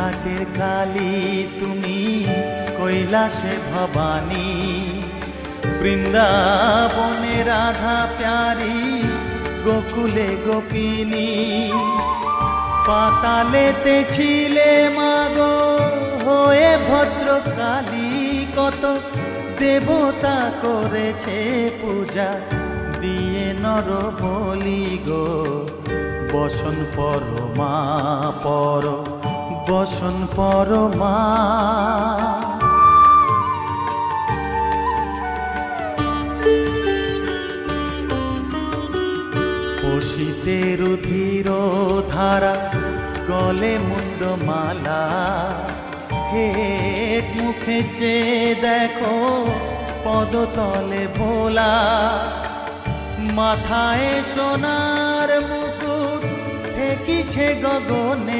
ঘাটের কালী তুমি কৈলাসে ভবানী। বৃন্দাবনে রাধা প্যারি, গোকুলে গোপিনী। পাতালেতে ছিলে মাগো, হয়ে ভদ্র ভদ্রকালী, কত দেবতা করেছে পূজা। দিয়ে নর বলি গো, বসন পর মা পর। বসন পর মা পশিতে রুধির ধারা, গলে মুন্ড মালা হেট মুখে চেয়ে দেখো পদতলে ভোলা। মাথায় সোনার মুকুট, ঠেকিছে গগনে।